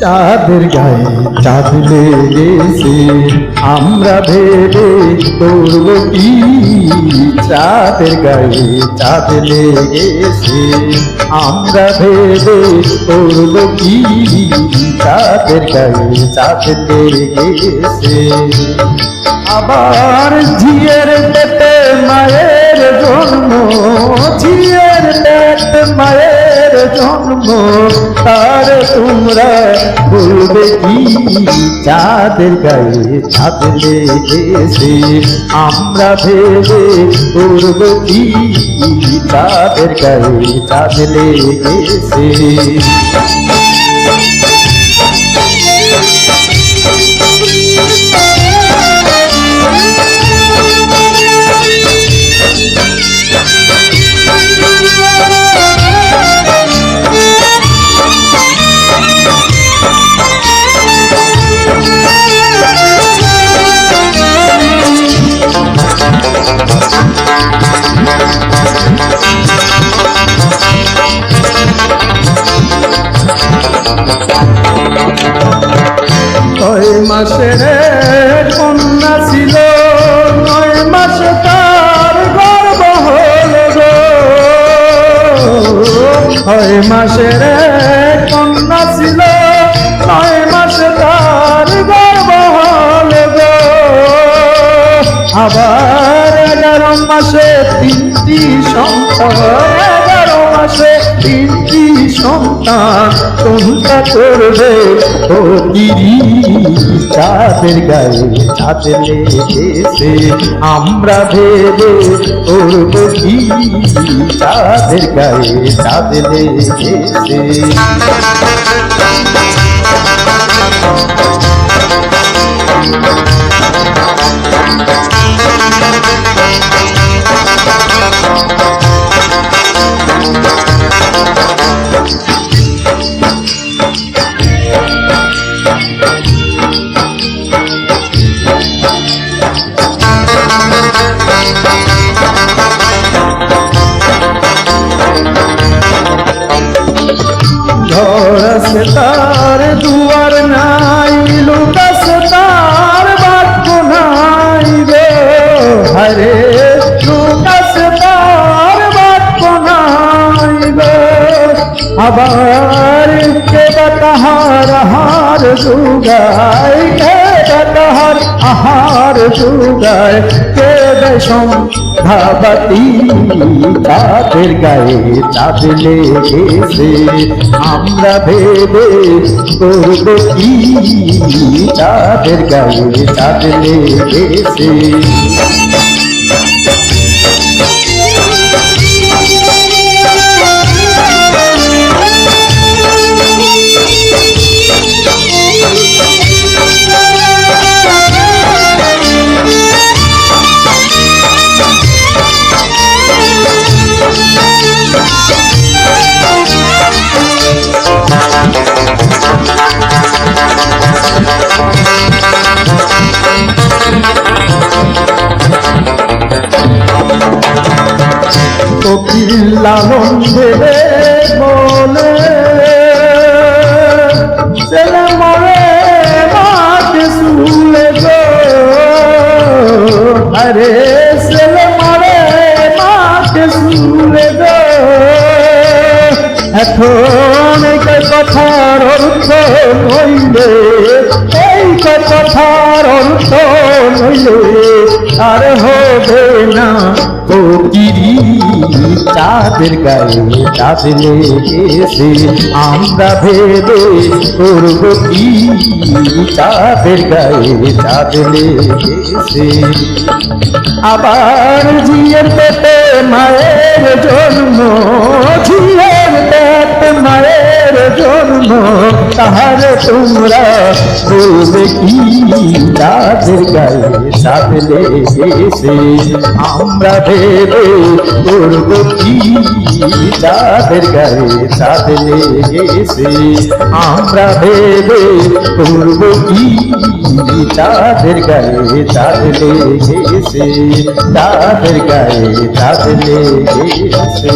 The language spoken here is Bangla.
চাঁদের গায়ে চাঁদ লেগেছে। আমরা ভেবে করব কি? চাঁদের গায়ে চাঁদ লেগেছে। আমরা ভেবে করব কি? চাঁদের গায়ে চাঁদ লেগেছে। আবার ঝিয়ের পেটে মায়ের জন্ম ঝিয়ের পেটে মায়ের জন্ম, তার তোমরা বলবে কি? চাঁদের গায়ে চাঁদ লেগেছে আমরা ভেবে করব কি? চাঁদের গায়ে চাঁদ লেগেছে মাসের কন্যা ছিল, নয় মাসে তার গর্ব হল ছয় মাসের কন্যা ছিল, নয় মাসে তার গর্ব হল আবার এগারো মাসে তিনটি সন্তান এগারো মাসে তিনটি সন্তান, কোনটা করবে? ও চাঁদের গায়ে চাঁদ লেগেছে। আমরা ভেবে করব কি? চাঁদের গায়ে চাঁদ লেগেছে। ঝড় আছে তার দুয়ার নাই লুকাস তার বাক্য নাই রে হরে লুকাস তার বাক্য নাই রে আবার কে তাহার আহার যুগায় কে তাহার আহার যুগায় কে দেশম ধাবাতি তাদের গায়ে চাঁদ লেগেছে। আমরা ভেবে করব কি তাদের গায়ে চাঁদ লেগেছে। কোকিল লালন দেবে বলে ছেলে মরে মাকে শুলে আরে ছেলে মরে মাকে শুলে এখন কথার অর্থ নইলে নইলে আর হবে না। কোকিরি চাঁদের গায়ে চাঁদ লেগেছে। আমরা ভেবে করব কি? চাঁদের গায়ে লেগেছে। আবার ঝিয়ের পেটে মায়ের জন্ম। জন্ম, তাহার তোমরা বলবে কি? চাঁদের গায়ে চাঁদ লেগেছে আমরা ভেবে করব কি? চাঁদের গায়ে চাঁদ লেগেছে আমরা ভেবে করব কি? চাঁদের গায়ে চাঁদ লেগেছে চাঁদের গায়ে চাঁদ লেগেছে